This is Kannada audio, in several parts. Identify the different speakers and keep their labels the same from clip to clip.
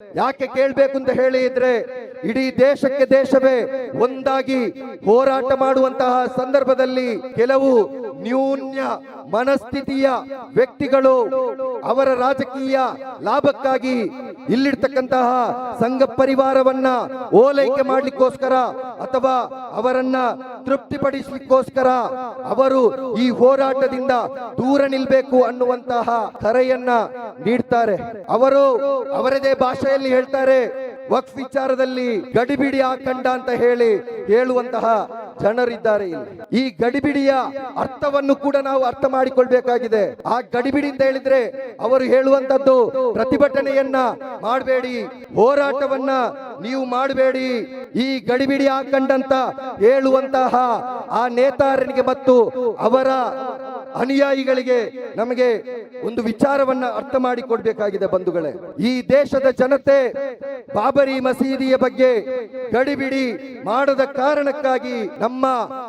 Speaker 1: ಯಾಕೆ ಕೇಳ್ಬೇಕು ಅಂತ ಹೇಳಿದ್ರೆ ಇಡೀ ದೇಶಕ್ಕೆ ದೇಶವೇ ಒಂದಾಗಿ ಹೋರಾಟ ಮಾಡುವಂತಹ ಸಂದರ್ಭದಲ್ಲಿ ಕೆಲವು ನ್ಯೂನ್ಯ ಮನಸ್ಥಿತಿಯ ವ್ಯಕ್ತಿಗಳು ಅವರ ರಾಜಕೀಯ ಲಾಭಕ್ಕಾಗಿ ಇಲ್ಲಿರ್ತಕ್ಕಂತಹ ಸಂಘ ಪರಿವಾರವನ್ನ ಓಲೈಕೆ ಮಾಡ್ಲಿಕ್ಕೋಸ್ಕರ ಅಥವಾ ಅವರನ್ನ ತೃಪ್ತಿಪಡಿಸ್ಲಿಕ್ಕೋಸ್ಕರ ಅವರು ಈ ಹೋರಾಟದಿಂದ ದೂರ ನಿಲ್ಬೇಕು ಅನ್ನುವಂತಹ ಕರೆಯನ್ನ ನೀಡ್ತಾರೆ. ಅವರು ಅವರದೇ ಭಾಷೆಯಲ್ಲಿ ಹೇಳ್ತಾರೆ, ವಕ್ಫ್ ವಿಚಾರದಲ್ಲಿ ಗಡಿಬಿಡಿ ಹಾಕಂಡ ಅಂತ ಹೇಳಿ ಹೇಳುವಂತಹ ಜನರಿದ್ದಾರೆ ಇಲ್ಲಿ. ಈ ಗಡಿಬಿಡಿಯ ಅರ್ಥವನ್ನು ಕೂಡ ನಾವು ಅರ್ಥ ಮಾಡಿಕೊಳ್ಬೇಕಾಗಿದೆ. ಆ ಗಡಿಬಿಡಿ ಅಂತ ಹೇಳಿದ್ರೆ ಅವರು ಹೇಳುವಂತದ್ದು ಪ್ರತಿಭಟನೆಯನ್ನ ಮಾಡಬೇಡಿ, ಹೋರಾಟವನ್ನ ನೀವು ಮಾಡಬೇಡಿ. ಈ ಗಡಿಬಿಡಿ ಹಾಕಂಡಂತ ಹೇಳುವಂತಹ ಆ ನೇತಾರನಿಗೆ ಮತ್ತು ಅವರ ಅನುಯಾಯಿಗಳಿಗೆ ನಮಗೆ ಒಂದು ವಿಚಾರವನ್ನ ಅರ್ಥ ಮಾಡಿಕೊಡ್ಬೇಕಾಗಿದೆ ಬಂಧುಗಳೇ. ಈ ದೇಶದ ಜನತೆ ಬಾಬರಿ ಮಸೀದಿಯ ಬಗ್ಗೆ ಗಡಿಬಿಡಿ ಮಾಡದ ಕಾರಣಕ್ಕಾಗಿ ನಮ್ಮ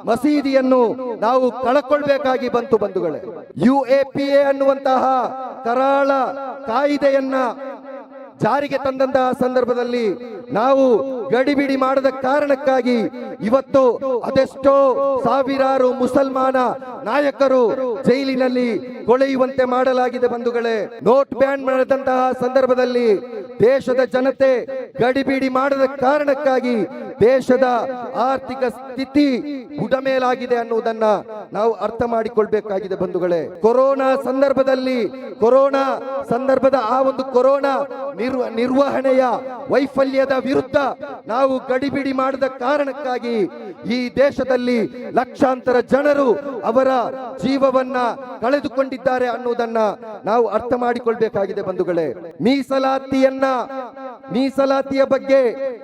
Speaker 1: ಮಸೀದಿಯನ್ನು ನಾವು ಕಳಕೊಳ್ಬೇಕಾಗಿ ಬಂತು ಬಂಧುಗಳೇ. ಯು ಎ ಪಿ ಎ ಅನ್ನುವಂತಹ ಕರಾಳ ಕಾಯಿದೆಯನ್ನ ಜಾರಿಗೆ ತಂದಂತಹ ಸಂದರ್ಭದಲ್ಲಿ ನಾವು ಗಡಿಬಿಡಿ ಮಾಡದ ಕಾರಣಕ್ಕಾಗಿ ಇವತ್ತು ಅದೆಷ್ಟೋ ಸಾವಿರಾರು ಮುಸಲ್ಮಾನ ನಾಯಕರು ಜೈಲಿನಲ್ಲಿ ಕೊಳೆಯುವಂತೆ ಮಾಡಲಾಗಿದೆ ಬಂಧುಗಳೇ. ನೋಟ್ ಬ್ಯಾನ್ ಮಾಡಿದಂತಹ ಸಂದರ್ಭದಲ್ಲಿ ದೇಶದ ಜನತೆ ಗಡಿಬಿಡಿ ಮಾಡದ ಕಾರಣಕ್ಕಾಗಿ ದೇಶದ ಆರ್ಥಿಕ ಸ್ಥಿತಿ ಬುಡಮೇಲಾಗಿದೆ ಅನ್ನುವುದನ್ನ ನಾವು ಅರ್ಥ ಮಾಡಿಕೊಳ್ಬೇಕಾಗಿದೆ ಬಂಧುಗಳೇ. ಕೊರೋನಾ ಸಂದರ್ಭದಲ್ಲಿ, ಕೊರೋನಾ ಸಂದರ್ಭದ ಆ ಒಂದು ಕೊರೋನಾ ನಿರ್ವ, ನಿರ್ವಹಣೆಯ ವೈಫಲ್ಯದ ವಿರುದ್ಧ ನಾವು ಗಡಿಬಿಡಿ ಮಾಡದ ಕಾರಣಕ್ಕಾಗಿ ಈ ದೇಶದಲ್ಲಿ ಲಕ್ಷಾಂತರ ಜನರು ಅವರ ಜೀವವನ್ನ ಕಳೆದುಕೊಂಡಿದ್ದಾರೆ ಅನ್ನುವುದನ್ನ ನಾವು ಅರ್ಥ ಮಾಡಿಕೊಳ್ಬೇಕಾಗಿದೆ ಬಂಧುಗಳೇ. ಮೀಸಲಾತಿಯನ್ನ ಮೀಸಲಾತಿಯ ಬಗ್ಗೆ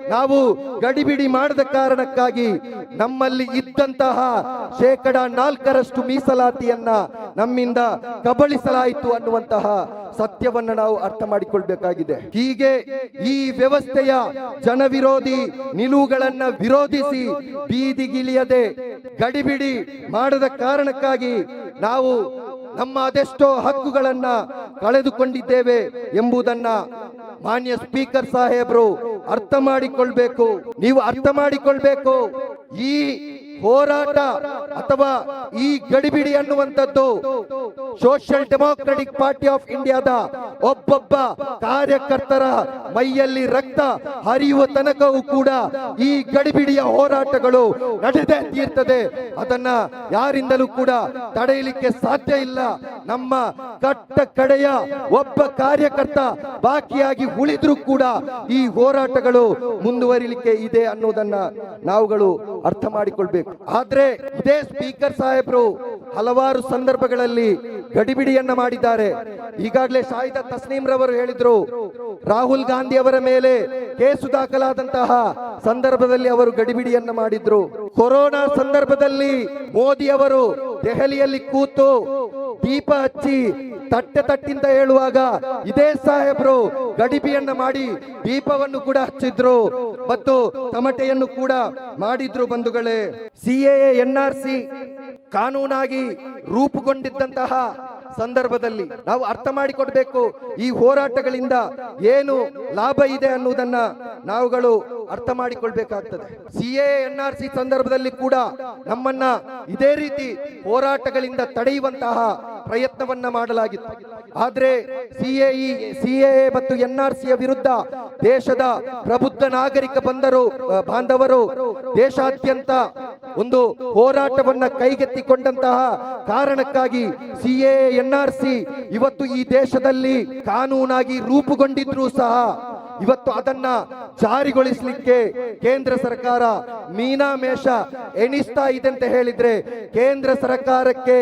Speaker 1: ನಾವು ಗಡಿಬಿಡಿ ಮಾಡದ ಕಾರಣಕ್ಕಾಗಿ ನಮ್ಮಲ್ಲಿ ಇದ್ದಂತಹ ಶೇಕಡ ನಾಲ್ಕರಷ್ಟು ಮೀಸಲಾತಿಯನ್ನ ನಮ್ಮಿಂದ ಕಬಳಿಸಲಾಯಿತು ಅನ್ನುವಂತಹ ಸತ್ಯವನ್ನ ನಾವು ಅರ್ಥ ಮಾಡಿಕೊಳ್ಬೇಕಾಗಿದೆ. ಹೀಗೆ ಈ ವ್ಯವಸ್ಥೆಯ ಜನವಿರೋಧಿ ನಿಲುವುಗಳನ್ನ ವಿರೋಧಿಸಿ ಬೀದಿಗಿಳಿಯದೆ ಗಡಿಬಿಡಿ ಮಾಡದ ಕಾರಣಕ್ಕಾಗಿ ನಾವು ನಮ್ಮ ಅದೆಷ್ಟೋ ಹಕ್ಕುಗಳನ್ನ ಕಳೆದುಕೊಂಡಿದ್ದೇವೆ ಎಂಬುದನ್ನ ಮಾನ್ಯ ಸ್ಪೀಕರ್ ಸಾಹೇಬ್ರು ಅರ್ಥ ಮಾಡಿಕೊಳ್ಬೇಕು. ನೀವು ಅರ್ಥ ಮಾಡಿಕೊಳ್ಬೇಕು. ಈ ಹೋರಾಟ ಅಥವಾ ಈ ಗಡಿಬಿಡಿ ಅನ್ನುವಂಥದ್ದು ಸೋಷಿಯಲ್ ಡೆಮೋಕ್ರೆಟಿಕ್ ಪಾರ್ಟಿ ಆಫ್ ಇಂಡಿಯಾದ ಒಬ್ಬೊಬ್ಬ ಕಾರ್ಯಕರ್ತರ ಮೈಯಲ್ಲಿ ರಕ್ತ ಹರಿಯುವ ತನಕವೂ ಕೂಡ ಈ ಗಡಿಬಿಡಿಯ ಹೋರಾಟಗಳು ನಡೆದೇ ತೀರ್ತದೆ. ಅದನ್ನ ಯಾರಿಂದಲೂ ಕೂಡ ತಡೆಯಲಿಕ್ಕೆ ಸಾಧ್ಯ ಇಲ್ಲ. ನಮ್ಮ ಕಟ್ಟ ಕಡೆಯ ಒಬ್ಬ ಕಾರ್ಯಕರ್ತ ಬಾಕಿಯಾಗಿ ಉಳಿದ್ರೂ ಕೂಡ ಈ ಹೋರಾಟಗಳು ಮುಂದುವರಿಲಿಕ್ಕೆ ಇದೆ ಅನ್ನೋದನ್ನ ನಾವುಗಳು ಅರ್ಥ ಮಾಡಿಕೊಳ್ಬೇಕು. ಆದ್ರೆ ಇದೇ ಸ್ಪೀಕರ್ ಸಾಹೇಬರು ಹಲವಾರು ಸಂದರ್ಭಗಳಲ್ಲಿ ಗಡಿಬಿಡಿಯನ್ನ ಮಾಡಿದ್ದಾರೆ. ಈಗಾಗಲೇ ಶಾಹಿದ ತಸ್ನೀಮ್ ರವರು ಹೇಳಿದ್ರು, ರಾಹುಲ್ ಗಾಂಧಿ ಅವರ ಮೇಲೆ ಕೇಸು ದಾಖಲಾದಂತಹ ಸಂದರ್ಭದಲ್ಲಿ ಅವರು ಗಡಿಬಿಡಿಯನ್ನ ಮಾಡಿದ್ರು. ಕೊರೋನಾ ಸಂದರ್ಭದಲ್ಲಿ ಮೋದಿ ಅವರು ದೆಹಲಿಯಲ್ಲಿ ಕೂತು ದೀಪ ಹಚ್ಚಿ ತಟ್ಟೆ ತಟ್ಟಿಂದ ಹೇಳುವಾಗ, ಇದೇ ಸಾಹೇಬರು ಗಡಿಬಿಯನ್ನ ಮಾಡಿ ದೀಪವನ್ನು ಕೂಡ ಹಚ್ಚಿದ್ರು ಮತ್ತು ತಮಟೆಯನ್ನು ಕೂಡ ಮಾಡಿದ್ರು ಬಂಧುಗಳೇ. ಸಿಎ ಎನ್ ಆರ್ ಸಿ ಕಾನೂನಾಗಿ ರೂಪುಗೊಂಡಿದ್ದಂತಹ ಸಂದರ್ಭದಲ್ಲಿ ನಾವು ಅರ್ಥ ಮಾಡಿಕೊಡ್ಬೇಕು, ಈ ಹೋರಾಟಗಳಿಂದ ಏನು ಲಾಭ ಇದೆ ಅನ್ನುವುದನ್ನ ನಾವುಗಳು ಅರ್ಥ ಮಾಡಿಕೊಳ್ಬೇಕಾಗ್ತದೆ. ಸಿ ಎನ್ ಆರ್ ಸಿ ಸಂದರ್ಭದಲ್ಲಿ ಕೂಡ ನಮ್ಮನ್ನ ಇದೇ ರೀತಿ ಹೋರಾಟಗಳಿಂದ ತಡೆಯುವಂತಹ ಪ್ರಯತ್ನವನ್ನ ಮಾಡಲಾಗಿತ್ತು. ಆದ್ರೆ ಸಿಎಇ ಎ ಮತ್ತು ಎನ್ ಆರ್ ಸಿಯ ವಿರುದ್ಧ ದೇಶದ ಪ್ರಬುದ್ಧ ನಾಗರಿಕ ಬಂದರು, ಬಾಂಧವರು ದೇಶಾದ್ಯಂತ ಒಂದು ಹೋರಾಟವನ್ನ ಕೈಗೆತ್ತಿಕೊಂಡಂತಹ ಕಾರಣಕ್ಕಾಗಿ ಸಿ ಎನ್ ಆರ್ ಸಿ ಇವತ್ತು ಈ ದೇಶದಲ್ಲಿ ಕಾನೂನಾಗಿ ರೂಪುಗೊಂಡಿದ್ರೂ ಸಹ ಇವತ್ತು ಅದನ್ನ ಜಾರಿಗೊಳಿಸಲಿಕ್ಕೆ ಕೇಂದ್ರ ಸರ್ಕಾರ ಮೀನಾಮೇಷ ಎಣಿಸ್ತಾ ಇದೆ ಅಂತ ಹೇಳಿದ್ರೆ ಕೇಂದ್ರ ಸರ್ಕಾರಕ್ಕೆ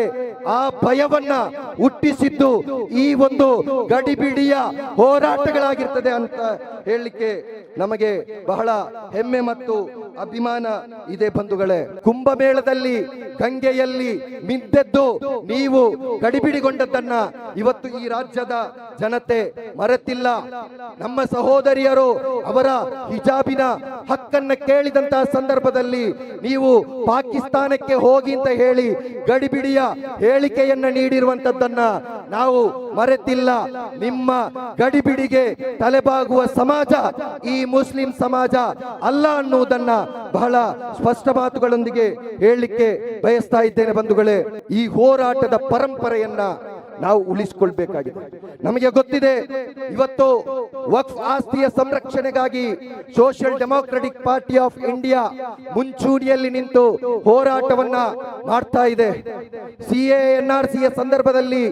Speaker 1: ಆ ಭಯವನ್ನ ಹುಟ್ಟಿಸಿದ್ದು ಈ ಒಂದು ಗಡಿಬಿಡಿಯ ಹೋರಾಟಗಳಾಗಿರ್ತದೆ ಅಂತ ಹೇಳಲಿಕ್ಕೆ ನಮಗೆ ಬಹಳ ಹೆಮ್ಮೆ ಮತ್ತು ಅಭಿಮಾನ ಇದೆ ಬಂಧುಗಳೇ. ಕುಂಭಮೇಳದಲ್ಲಿ, ಗಂಗೆಯಲ್ಲಿ ಮಿದ್ದೆದ್ದು ನೀವು ಗಡಿಬಿಡಿಗೊಂಡದ್ದನ್ನ ಇವತ್ತು ಈ ರಾಜ್ಯದ ಜನತೆ ಮರೆತಿಲ್ಲ. ನಮ್ಮ ಸಹೋದರಿಯರು ಅವರ ಹಿಜಾಬಿನ ಹಕ್ಕನ್ನ ಕೇಳಿದಂತ ಸಂದರ್ಭದಲ್ಲಿ ನೀವು ಪಾಕಿಸ್ತಾನಕ್ಕೆ ಹೋಗಿ ಅಂತ ಹೇಳಿ ಗಡಿಬಿಡಿಯ ಹೇಳಿಕೆಯನ್ನ ನೀಡಿರುವಂತದ್ದನ್ನ ನಾವು ಮರೆತಿಲ್ಲ. ನಿಮ್ಮ ಗಡಿಬಿಡಿಗೆ ತಲೆಬಾಗುವ ಸಮಾಜ, ಈ ಮುಸ್ಲಿಂ ಸಮಾಜ ಅಲ್ಲ ಅನ್ನುವುದನ್ನ ಬಹಳ ಸ್ಪಷ್ಟ ಮಾತುಗಳೊಂದಿಗೆ ಹೇಳಲಿಕ್ಕೆ ಬಯಸ್ತಾ ಇದ್ದೇನೆ ಬಂಧುಗಳೇ. ಈ ಹೋರಾಟದ ಪರಂಪರೆಯನ್ನ ನಾವು ಉಳಿಸಿಕೊಳ್ಬೇಕಾಗಿದೆ. ನಮಗೆ ಗೊತ್ತಿದೆ, ಇವತ್ತು ವಕ್ಫ್ ಆಸ್ತಿಯ ಸಂರಕ್ಷಣೆಗಾಗಿ social democratic party of India ಮುಂಚೂಣಿಯಲ್ಲಿ ನಿಂತು ಹೋರಾಟವನ್ನ ಮಾಡ್ತಾ ಇದೆ. ಸಿ ಎನ್ ಆರ್ ಸಿಯ ಸಂದರ್ಭದಲ್ಲಿ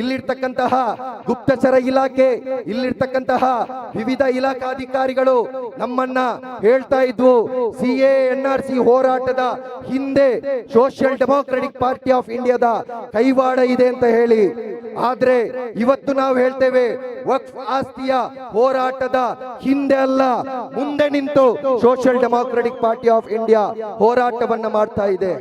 Speaker 1: ಇಲ್ಲಿರ್ತಕ್ಕಂತಹ ಗುಪ್ತಚರ ಇಲಾಖೆ, ಇಲ್ಲಿರ್ತಕ್ಕಂತಹ ವಿವಿಧ ಇಲಾಖಾಧಿಕಾರಿಗಳು ನಮ್ಮನ್ನ ಹೇಳ್ತಾ ಇದ್ವು ಎನ್ ಆರ್ ಸಿ ಹೋರಾಟದ ಹಿಂದೆ ಸೋಷಿಯಲ್ ಡೆಮೋಕ್ರೆಟಿಕ್ ಪಾರ್ಟಿ ಆಫ್ ಇಂಡಿಯಾದ ಕೈವಾಡ ಇದೆ ಅಂತ ಹೇಳಿ. ಆದ್ರೆ ಇವತ್ತು ನಾವು ಹೇಳ್ತೇವೆ, ವಕ್ಫ್ ಆಸ್ತಿಯ ಹೋರಾಟದ ಹಿಂದೆ ಅಲ್ಲ, ಮುಂದೆ ನಿಂತು social democratic party of India ಹೋರಾಟವನ್ನ ಮಾಡ್ತಾ ಇದೆ.